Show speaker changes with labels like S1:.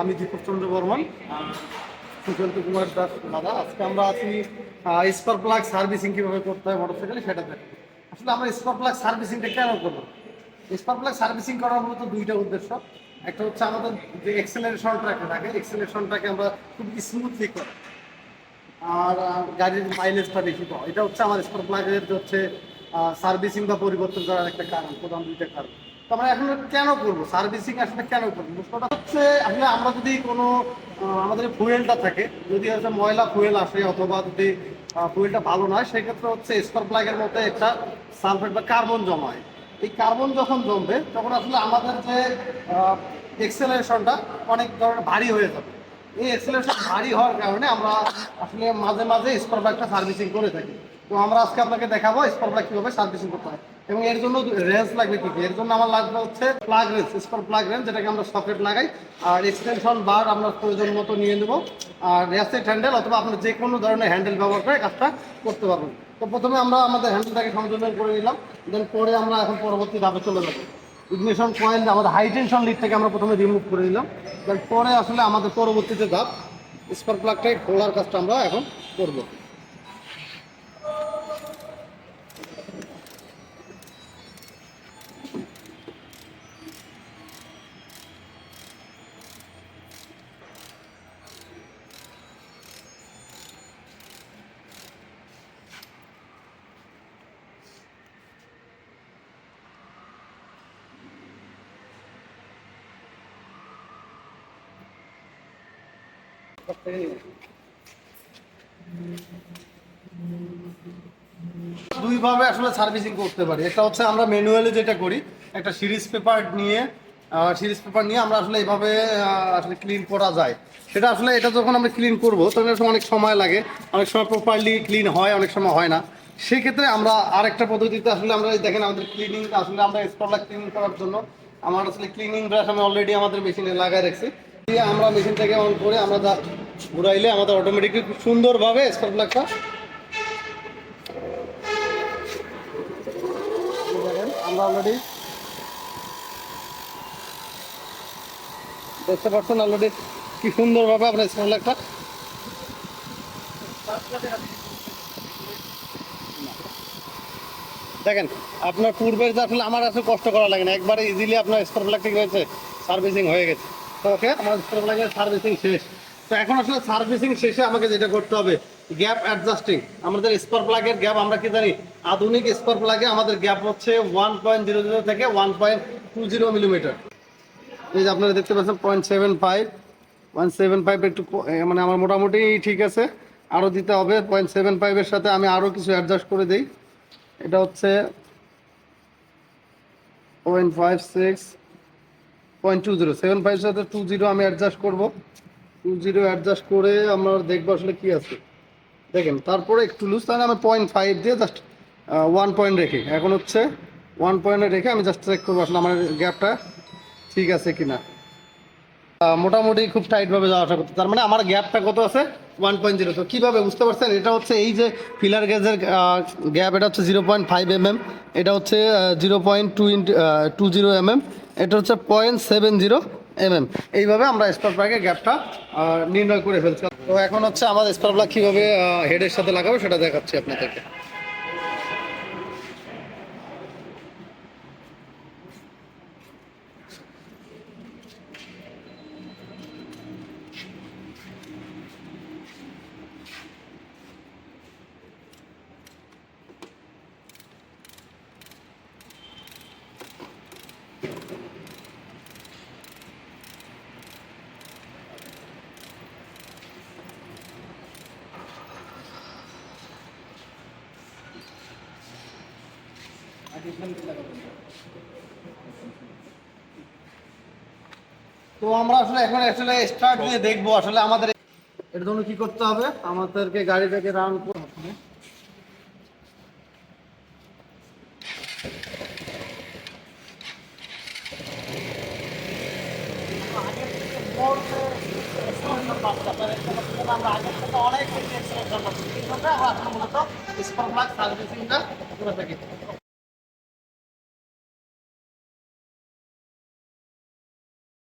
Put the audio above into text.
S1: আমি দীপক চন্দ্র বর্মন সুশান্ত কুমার দাস দাদা। আজকে আমরা আছি স্পার প্লাগ সার্ভিসিং কীভাবে করতে হয় মোটরসাইকেলে সেটা দেখি আসলে আমরা স্পার প্লাগ সার্ভিসিংটা কেন করব? স্পার প্লাগ সার্ভিসিং করার মূলত দুইটা উদ্দেশ্য। একটা হচ্ছে আমাদের যে এক্সেলারেশনটাকে থাকে এক্সেলারেশনটাকে আমরা খুব স্মুথলি করি। আর গাড়ির মাইলেজটা বেশি পাওয়া। এটা হচ্ছে আমার স্পার প্লাগের হচ্ছে সার্ভিসিং বা পরিবর্তন করার একটা কারণ, প্রধান দুইটা কারণ। তো আমরা এখন কেন করব? সার্ভিসিং আসলে কেন করব? হচ্ছে, আসলে আমরা যদি কোনো আমাদের ফুয়েলটা থাকে, যদি হচ্ছে ময়লা ফুয়েল আসে অথবা যদি ফুয়েলটা ভালো নয় সেক্ষেত্রে হচ্ছে স্পার প্লাগের মধ্যে একটা সালফেট বা কার্বন জমায়। এই কার্বন যখন জমবে, তখন আসলে আমাদের যে এক্সেলারেশনটা অনেক ধরনের ভারী হয়ে যাবে। এই এক্সেলারেশন ভারী হওয়ার কারণে আমরা আসলে মাঝে মাঝে স্পার প্লাগটা সার্ভিসিং করে থাকি। তো আমরা আজকে আপনাকে দেখাবো স্পার প্লাগ কীভাবে সার্ভিসিং করতে হয়। এবং এর জন্য রেঞ্জ লাগবে কি এর জন্য আমার লাগবে হচ্ছে plug wrench spark plug wrench, যেটাকে আমরা সকেট লাগাই। আর এক্সটেনশন বার আমরা প্রয়োজন মতো নিয়ে নেব। আর রেসেট হ্যান্ডেল অথবা আপনার যে কোনো ধরনের হ্যান্ডেল ব্যবহার করে কাজটা করতে পারবেন। তো প্রথমে আমরা আমাদের হ্যান্ডেলটাকে সংযোজন করে নিলাম। দেন পরে আমরা এখন পরবর্তী ধাপে চলে যাব। ইগনিশন কয়েল আমাদের হাই টেনশন লিড থেকে আমরা প্রথমে রিমুভ করে নিলাম। দেন পরে আসলে আমাদের পরবর্তীতে ধাপ স্পার প্লাগটাই খোলার কাজটা আমরা এখন করব। দুইভাবে আসলে সার্ভিসিং করতে পারি। একটা হচ্ছে আমরা ম্যানুয়ালি যেটা করি, একটা সিরিজ পেপার নিয়ে সিরিজ পেপার নিয়ে আমরা আসলে এইভাবে আসলে ক্লিন করা যায়। সেটা আসলে, এটা যখন আমরা ক্লিন করব, তখন অনেক সময় লাগে। অনেক সময় প্রপারলি ক্লিন হয়, অনেক সময় হয় না। সেক্ষেত্রে আমরা আরেকটা পদ্ধতিতে আসলে আমরা দেখেন আমাদের ক্লিনিং আসলে আমরা স্পটলাইট ক্লিন করার জন্য আমার আসলে ক্লিনিং ব্রাশ আমি অলরেডি আমাদের মেশিনে লাগাই রাখছি। দিয়ে আমরা মেশিনটাকে অন করে আমরা ঘুরাইলে আমাদের অটোমেটিকলি খুব সুন্দরভাবে স্পটলাইটটা দেখেন, আমরা অলরেডি দেখতে পাচ্ছেন অলরেডি কি সুন্দরভাবে আপনার স্মেল একটা দেখেন, আপনার পূর্বের যে আসলে আমার আসলে কষ্ট করা লাগে না। একবারে ইজিলি আপনার স্পার প্লাগ ঠিক হয়েছে সার্ভিসিং হয়ে গেছে। ওকে আমার স্পার প্লাগের সার্ভিসিং শেষ। তো এখন আসলে সার্ভিসিং শেষে আমাকে যেটা করতে হবে, গ্যাপ অ্যাডজাস্টিং। আমাদের স্পার প্লাগের গ্যাপ, আমরা কি জানি, আধুনিক স্পার প্লাগে আমাদের গ্যাপ হচ্ছে ওয়ান পয়েন্ট জিরো জিরো থেকে one point two zero millimetre এই যে আপনারা দেখতে পাচ্ছেন point seven five one seven five একটু মানে আমার মোটামুটি ঠিক আছে। আরও দিতে হবে পয়েন্ট সেভেন ফাইভের সাথে আমি আরও কিছু অ্যাডজাস্ট করে দিই। এটা হচ্ছে point five six point two zero seven five সাথে টু জিরো আমি অ্যাডজাস্ট করব। টু জিরো অ্যাডজাস্ট করে আমরা দেখব আসলে কী আছে। দেখেন তারপরে একটু লুজ তাহলে আমি পয়েন্ট ফাইভ দিয়ে জাস্ট ওয়ান পয়েন্ট রেখে এখন হচ্ছে ওয়ান পয়েন্টে রেখে আমি জাস্ট চেক করব আসলে আমার গ্যাপটা ঠিক আছে কিনা। আহ, মোটামুটি খুব টাইটভাবে যাওয়া আসা করতে তার মানে আমার গ্যাপটা কত আছে? ওয়ান পয়েন্ট জিরো তো কীভাবে বুঝতে পারছেন? এটা হচ্ছে এই যে ফিলার গ্যাসের গ্যাপ এটা হচ্ছে zero point five M M এটা হচ্ছে zero point two into two zero M M এটা হচ্ছে point seven zero M M এইভাবে আমরা স্পার প্লাগের গ্যাপটা নির্ণয় করে ফেলছি। তো এখন হচ্ছে আমাদের স্পার প্লাগ কীভাবে হেডের সাথে লাগাবো সেটা দেখাচ্ছি আপনাদেরকে। তো আমরা আসলে এখন আসলে স্টার্ট দিয়ে দেখব আসলে আমাদের এর জন্য কি করতে হবে? আমাদেরকে গাড়িটাকে রান করতে আমরা আগের থেকে অনেক জন্য আমরা মূলত স্পার প্লাগ সার্ভিসিংটা করে থাকি